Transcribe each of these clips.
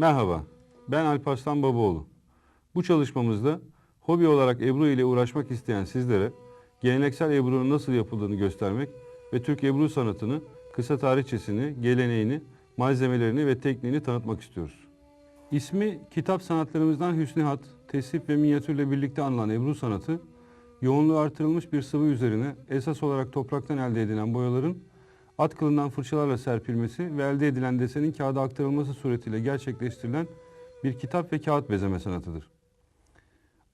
Merhaba, ben Alparslan Babaoğlu. Bu çalışmamızda hobi olarak Ebru ile uğraşmak isteyen sizlere geleneksel Ebru'nun nasıl yapıldığını göstermek ve Türk Ebru sanatını, kısa tarihçesini, geleneğini, malzemelerini ve tekniğini tanıtmak istiyoruz. İsmi kitap sanatlarımızdan Hüsnihat, tesip ve minyatürle birlikte anılan Ebru sanatı, yoğunluğu artırılmış bir sıvı üzerine esas olarak topraktan elde edilen boyaların at kılından fırçalarla serpilmesi ve elde edilen desenin kağıda aktarılması suretiyle gerçekleştirilen bir kitap ve kağıt bezeme sanatıdır.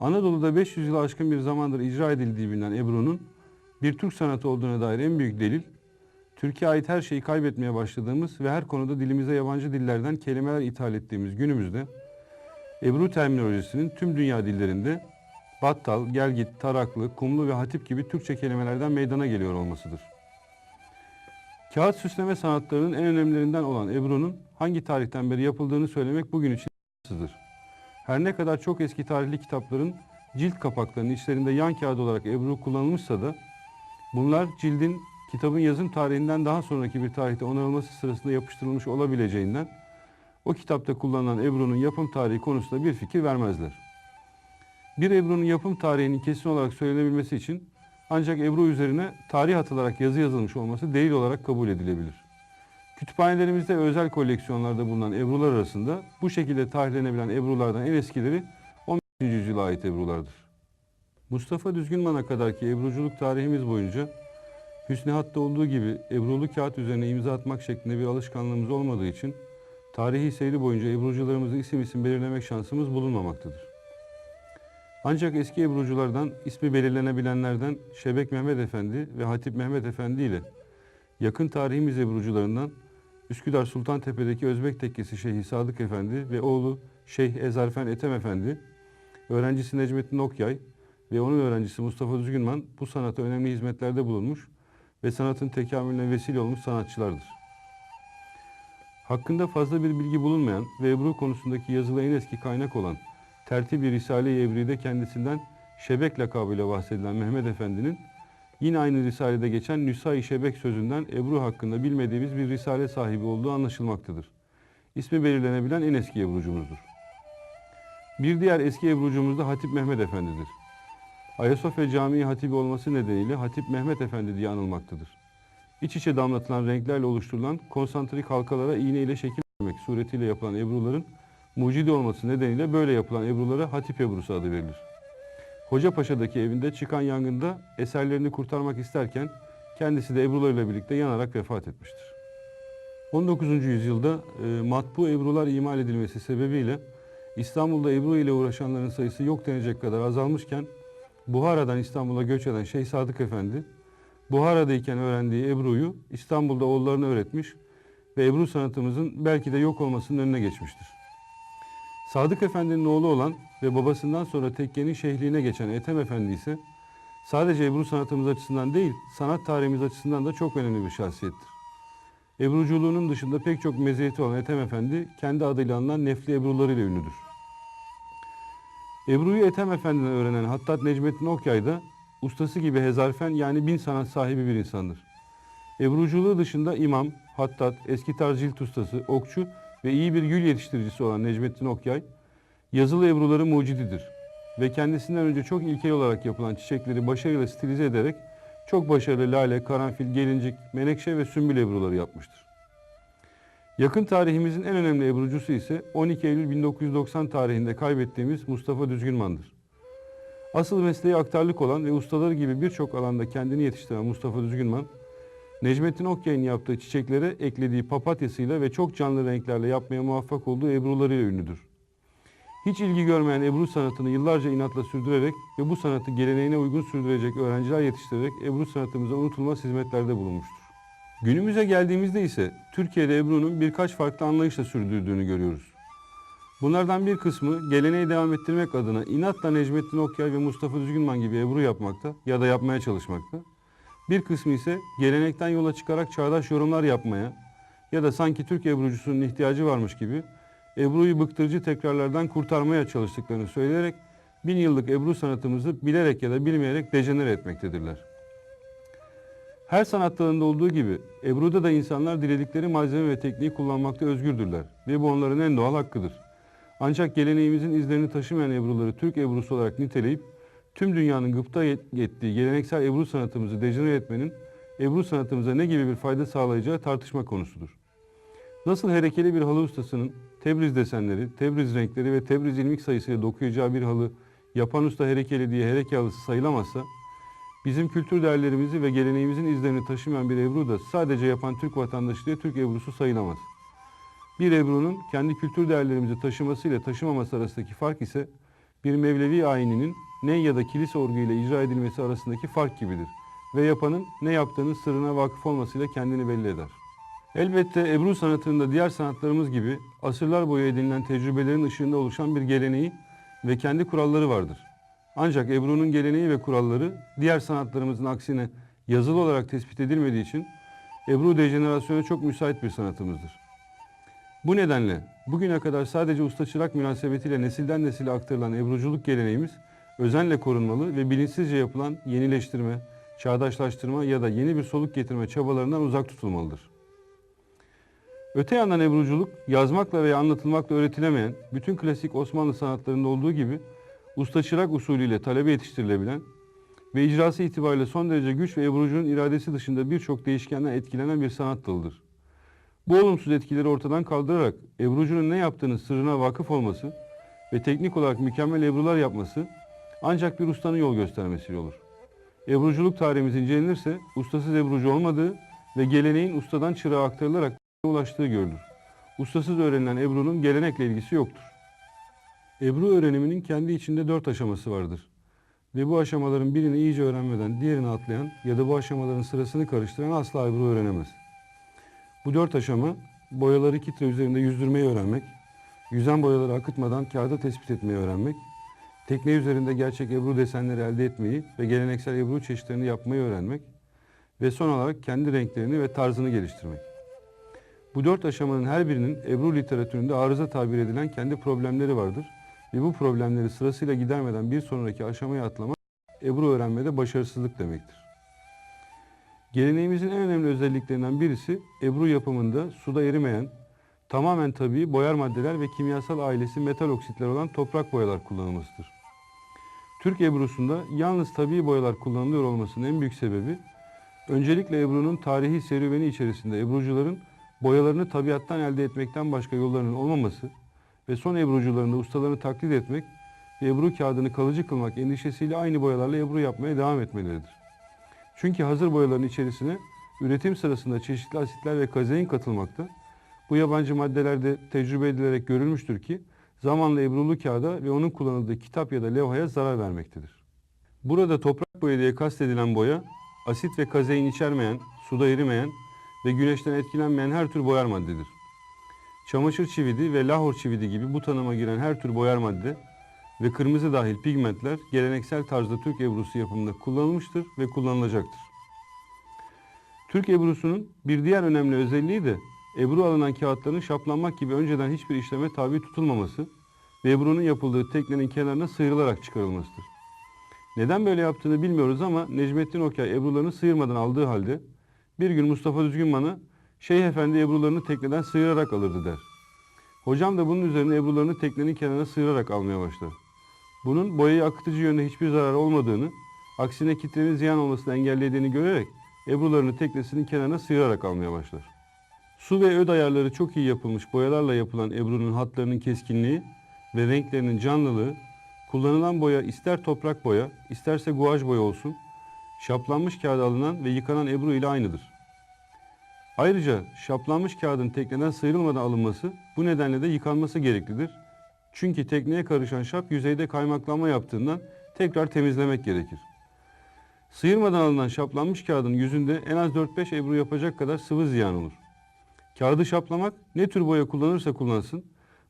Anadolu'da 500 yılı aşkın bir zamandır icra edildiği bilinen Ebru'nun bir Türk sanatı olduğuna dair en büyük delil, Türkiye ait her şeyi kaybetmeye başladığımız ve her konuda dilimize yabancı dillerden kelimeler ithal ettiğimiz günümüzde Ebru terminolojisinin tüm dünya dillerinde battal, gelgit, taraklı, kumlu ve hatip gibi Türkçe kelimelerden meydana geliyor olmasıdır. Kağıt süsleme sanatlarının en önemlilerinden olan Ebru'nun hangi tarihten beri yapıldığını söylemek bugün için sızdır. Her ne kadar çok eski tarihli kitapların cilt kapaklarının içlerinde yan kağıt olarak Ebru kullanılmışsa da bunlar cildin kitabın yazım tarihinden daha sonraki bir tarihte onarılması sırasında yapıştırılmış olabileceğinden o kitapta kullanılan Ebru'nun yapım tarihi konusunda bir fikir vermezler. Bir Ebru'nun yapım tarihinin kesin olarak söylenebilmesi için ancak Ebru üzerine tarih atılarak yazı yazılmış olması delil olarak kabul edilebilir. Kütüphanelerimizde özel koleksiyonlarda bulunan Ebrular arasında bu şekilde tarihlenebilen Ebrulardan en eskileri 15. yüzyıla ait Ebrulardır. Mustafa Düzgünman'a kadarki Ebruculuk tarihimiz boyunca Hüsnü Hat'ta olduğu gibi Ebrulu kağıt üzerine imza atmak şeklinde bir alışkanlığımız olmadığı için tarihi seyri boyunca Ebrucularımızı isim isim belirlemek şansımız bulunmamaktadır. Ancak eski Ebruculardan ismi belirlenebilenlerden Şebek Mehmet Efendi ve Hatip Mehmet Efendi ile yakın tarihimiz Ebrucularından Üsküdar Sultantepe'deki Özbek Tekkesi Şeyhi Sadık Efendi ve oğlu Şeyh Ezarfen Ethem Efendi, öğrencisi Necmettin Okyay ve onun öğrencisi Mustafa Düzgünman bu sanata önemli hizmetlerde bulunmuş ve sanatın tekamülüne vesile olmuş sanatçılardır. Hakkında fazla bir bilgi bulunmayan ve Ebru konusundaki yazılı en eski kaynak olan Tertib-i Risale-i Ebri'de kendisinden Şebek lakabıyla bahsedilen Mehmet Efendi'nin yine aynı Risale'de geçen Nüsa-i Şebek sözünden Ebru hakkında bilmediğimiz bir Risale sahibi olduğu anlaşılmaktadır. İsmi belirlenebilen en eski Ebrucumuzdur. Bir diğer eski Ebrucumuz da Hatip Mehmet Efendi'dir. Ayasofya Camii hatibi olması nedeniyle Hatip Mehmet Efendi diye anılmaktadır. İç içe damlatılan renklerle oluşturulan konsantrik halkalara iğne ile şekil vermek suretiyle yapılan ebruların mucidi olması nedeniyle böyle yapılan ebrulara Hatip Ebrusu adı verilir. Hocapaşa'daki evinde çıkan yangında eserlerini kurtarmak isterken kendisi de ebrularıyla birlikte yanarak vefat etmiştir. 19. yüzyılda e, matbu ebrular imal edilmesi sebebiyle İstanbul'da ebru ile uğraşanların sayısı yok denecek kadar azalmışken Buhara'dan İstanbul'a göç eden Şeyh Sadık Efendi, Buhara'dayken öğrendiği Ebru'yu İstanbul'da oğullarına öğretmiş ve Ebru sanatımızın belki de yok olmasının önüne geçmiştir. Sadık Efendi'nin oğlu olan ve babasından sonra tekkenin şeyhliğine geçen Ethem Efendi ise sadece Ebru sanatımız açısından değil, sanat tarihimiz açısından da çok önemli bir şahsiyettir. Ebruculuğunun dışında pek çok meziyeti olan Ethem Efendi kendi adıyla anılan nefli Ebrularıyla ünlüdür. Ebru'yu Ethem Efendi'den öğrenen Hattat Necmettin Okyay da ustası gibi hezarfen yani bin sanat sahibi bir insandır. Ebruculuğu dışında imam, hattat, eski tarz cilt ustası, okçu ve iyi bir gül yetiştiricisi olan Necmettin Okyay, yazılı ebruları mucididir ve kendisinden önce çok ilkel olarak yapılan çiçekleri başarıyla stilize ederek çok başarılı lale, karanfil, gelincik, menekşe ve sümbül ebruları yapmıştır. Yakın tarihimizin en önemli ebrucusu ise 12 Eylül 1990 tarihinde kaybettiğimiz Mustafa Düzgünman'dır. Asıl mesleği aktarlık olan ve ustaları gibi birçok alanda kendini yetiştiren Mustafa Düzgünman, Necmettin Okyay'ın yaptığı çiçeklere eklediği papatyasıyla ve çok canlı renklerle yapmaya muvaffak olduğu ebrularıyla ünlüdür. Hiç ilgi görmeyen ebru sanatını yıllarca inatla sürdürerek ve bu sanatı geleneğine uygun sürdürecek öğrenciler yetiştirerek ebru sanatımıza unutulmaz hizmetlerde bulunmuştur. Günümüze geldiğimizde ise Türkiye'de Ebru'nun birkaç farklı anlayışla sürdürdüğünü görüyoruz. Bunlardan bir kısmı geleneği devam ettirmek adına inatla Necmettin Okyay ve Mustafa Düzgünman gibi Ebru yapmakta ya da yapmaya çalışmakta. Bir kısmı ise gelenekten yola çıkarak çağdaş yorumlar yapmaya ya da sanki Türk Ebrucusunun ihtiyacı varmış gibi Ebru'yu bıktırıcı tekrarlardan kurtarmaya çalıştıklarını söyleyerek bin yıllık Ebru sanatımızı bilerek ya da bilmeyerek dejenere etmektedirler. Her sanat dalında olduğu gibi Ebru'da da insanlar diledikleri malzeme ve tekniği kullanmakta özgürdürler ve bu onların en doğal hakkıdır. Ancak geleneğimizin izlerini taşımayan Ebruları Türk Ebrusu olarak niteleyip tüm dünyanın gıpta ettiği geleneksel Ebru sanatımızı dejenere etmenin Ebru sanatımıza ne gibi bir fayda sağlayacağı tartışma konusudur. Nasıl harekeli bir halı ustasının Tebriz desenleri, Tebriz renkleri ve Tebriz ilmik sayısıyla dokuyacağı bir halı yapan usta herekeli diye hereke halısı sayılamazsa, bizim kültür değerlerimizi ve geleneğimizin izlerini taşımayan bir Ebru da sadece yapan Türk vatandaşı diye Türk Ebrusu sayılamaz. Bir Ebru'nun kendi kültür değerlerimizi taşıması ile taşımaması arasındaki fark ise bir Mevlevi ayininin ney ya da kilise orgu ile icra edilmesi arasındaki fark gibidir ve yapanın ne yaptığının sırrına vakıf olmasıyla kendini belli eder. Elbette Ebru sanatının da diğer sanatlarımız gibi asırlar boyu edinilen tecrübelerin ışığında oluşan bir geleneği ve kendi kuralları vardır. Ancak Ebru'nun geleneği ve kuralları diğer sanatlarımızın aksine yazılı olarak tespit edilmediği için Ebru dejenerasyona çok müsait bir sanatımızdır. Bu nedenle bugüne kadar sadece usta çırak münasebetiyle nesilden nesile aktarılan Ebruculuk geleneğimiz özenle korunmalı ve bilinçsizce yapılan yenileştirme, çağdaşlaştırma ya da yeni bir soluk getirme çabalarından uzak tutulmalıdır. Öte yandan Ebruculuk, yazmakla veya anlatılmakla öğretilemeyen, bütün klasik Osmanlı sanatlarında olduğu gibi usta çırak usulüyle talebe yetiştirilebilen ve icrası itibariyle son derece güç ve Ebrucunun iradesi dışında birçok değişkenden etkilenen bir sanat dalıdır. Bu olumsuz etkileri ortadan kaldırarak Ebrucunun ne yaptığının sırrına vakıf olması ve teknik olarak mükemmel Ebrular yapması ancak bir ustanın yol göstermesiyle olur. Ebruculuk tarihimiz incelenirse ustasız Ebrucu olmadığı ve geleneğin ustadan çırağa aktarılarak ulaştığı görülür. Ustasız öğrenilen Ebru'nun gelenekle ilgisi yoktur. Ebru öğreniminin kendi içinde dört aşaması vardır. Ve bu aşamaların birini iyice öğrenmeden diğerini atlayan ya da bu aşamaların sırasını karıştıran asla Ebru öğrenemez. Bu dört aşama boyaları kitre üzerinde yüzdürmeyi öğrenmek, yüzen boyaları akıtmadan kağıda tespit etmeyi öğrenmek, tekne üzerinde gerçek Ebru desenleri elde etmeyi ve geleneksel Ebru çeşitlerini yapmayı öğrenmek ve son olarak kendi renklerini ve tarzını geliştirmek. Bu dört aşamanın her birinin Ebru literatüründe arıza tabir edilen kendi problemleri vardır ve bu problemleri sırasıyla gidermeden bir sonraki aşamaya atlamak Ebru öğrenmede başarısızlık demektir. Geleneğimizin en önemli özelliklerinden birisi Ebru yapımında suda erimeyen, tamamen tabii boyar maddeler ve kimyasal ailesi metal oksitler olan toprak boyalar kullanılmasıdır. Türk Ebru'sunda yalnız tabii boyalar kullanılıyor olmasının en büyük sebebi, öncelikle Ebru'nun tarihi serüveni içerisinde Ebrucuların boyalarını tabiattan elde etmekten başka yollarının olmaması ve son Ebrucuların da ustalarını taklit etmek ve Ebru kağıdını kalıcı kılmak endişesiyle aynı boyalarla Ebru yapmaya devam etmeleridir. Çünkü hazır boyaların içerisine üretim sırasında çeşitli asitler ve kazein katılmakta. Bu yabancı maddelerde tecrübe edilerek görülmüştür ki zamanla Ebrulu kağıda ve onun kullanıldığı kitap ya da levhaya zarar vermektedir. Burada toprak boya diye kastedilen boya, asit ve kazein içermeyen, suda erimeyen ve güneşten etkilenmeyen her tür boyar maddedir. Çamaşır çividi ve lahor çividi gibi bu tanıma giren her tür boyar madde ve kırmızı dahil pigmentler geleneksel tarzda Türk Ebrusu yapımında kullanılmıştır ve kullanılacaktır. Türk Ebrusu'nun bir diğer önemli özelliği de Ebru alınan kağıtların şaplanmak gibi önceden hiçbir işleme tabi tutulmaması ve Ebru'nun yapıldığı teknenin kenarına sıyrılarak çıkarılmasıdır. Neden böyle yaptığını bilmiyoruz ama Necmettin Okay Ebrularını sıyırmadan aldığı halde bir gün Mustafa Düzgünman'a Şeyh Efendi Ebrularını tekneden sıyırarak alırdı der. Hocam da bunun üzerine Ebrularını teknenin kenarına sıyırarak almaya başlar. Bunun boyayı akıtıcı yönde hiçbir zarar olmadığını, aksine kitlenin ziyan olmasını engellediğini görerek Ebrularını teknesinin kenarına sıyırarak almaya başlar. Su ve öd ayarları çok iyi yapılmış boyalarla yapılan Ebru'nun hatlarının keskinliği ve renklerinin canlılığı, kullanılan boya ister toprak boya, isterse guaj boya olsun, şaplanmış kağıda alınan ve yıkanan Ebru ile aynıdır. Ayrıca şaplanmış kağıdın tekneden sıyrılmadan alınması bu nedenle de yıkanması gereklidir. Çünkü tekneye karışan şap yüzeyde kaymaklanma yaptığından tekrar temizlemek gerekir. Sıyırmadan alınan şaplanmış kağıdın yüzünde en az 4-5 ebru yapacak kadar sıvı ziyan olur. Kağıdı şaplamak ne tür boya kullanırsa kullansın,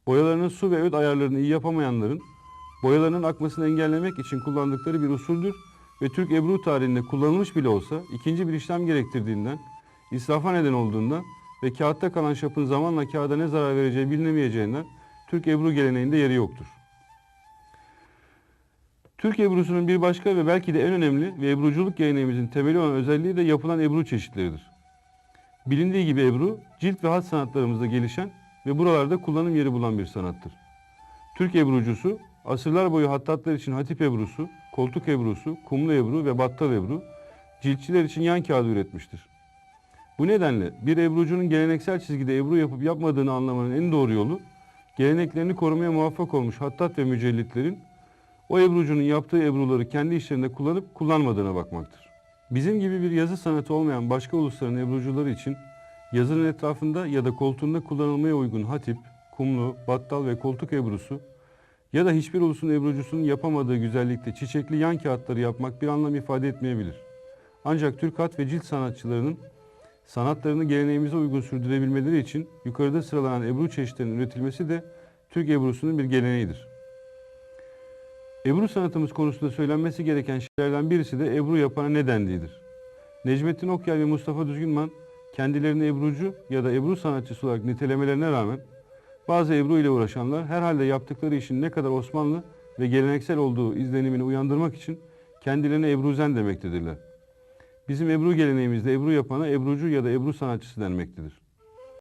boyalarının su ve öd ayarlarını iyi yapamayanların boyalarının akmasını engellemek için kullandıkları bir usuldür ve Türk Ebru tarihinde kullanılmış bile olsa ikinci bir işlem gerektirdiğinden, israfa neden olduğundan ve kağıtta kalan şapın zamanla kağıda ne zarar vereceği bilinemeyeceğinden Türk Ebru geleneğinde yeri yoktur. Türk Ebru'sunun bir başka ve belki de en önemli ve Ebruculuk geleneğimizin temeli olan özelliği de yapılan Ebru çeşitleridir. Bilindiği gibi Ebru, cilt ve hat sanatlarımızda gelişen ve buralarda kullanım yeri bulan bir sanattır. Türk Ebrucusu, asırlar boyu hattatlar için Hatip Ebrusu, Koltuk Ebrusu, Kumlu Ebru ve Battal Ebru, ciltçiler için yan kağıdı üretmiştir. Bu nedenle bir Ebrucunun geleneksel çizgide Ebru yapıp yapmadığını anlamanın en doğru yolu, geleneklerini korumaya muvaffak olmuş hattat ve mücellitlerin o Ebrucunun yaptığı Ebruları kendi işlerinde kullanıp kullanmadığına bakmaktır. Bizim gibi bir yazı sanatı olmayan başka ulusların Ebrucuları için yazının etrafında ya da koltuğunda kullanılmaya uygun hatip, kumlu, battal ve koltuk Ebrusu ya da hiçbir ulusun Ebrucusunun yapamadığı güzellikte çiçekli yan kağıtları yapmak bir anlam ifade etmeyebilir. Ancak Türk hat ve cilt sanatçılarının sanatlarını geleneğimize uygun sürdürebilmeleri için yukarıda sıralanan Ebru çeşitlerinin üretilmesi de Türk Ebru'sunun bir geleneğidir. Ebru sanatımız konusunda söylenmesi gereken şeylerden birisi de Ebru yapana ne dendiğidir. Necmettin Okyay ve Mustafa Düzgünman kendilerini Ebrucu ya da Ebru sanatçısı olarak nitelemelerine rağmen bazı Ebru ile uğraşanlar herhalde yaptıkları işin ne kadar Osmanlı ve geleneksel olduğu izlenimini uyandırmak için kendilerine Ebruzen demektedirler. Bizim Ebru geleneğimizde Ebru yapana Ebrucu ya da Ebru sanatçısı denmektedir.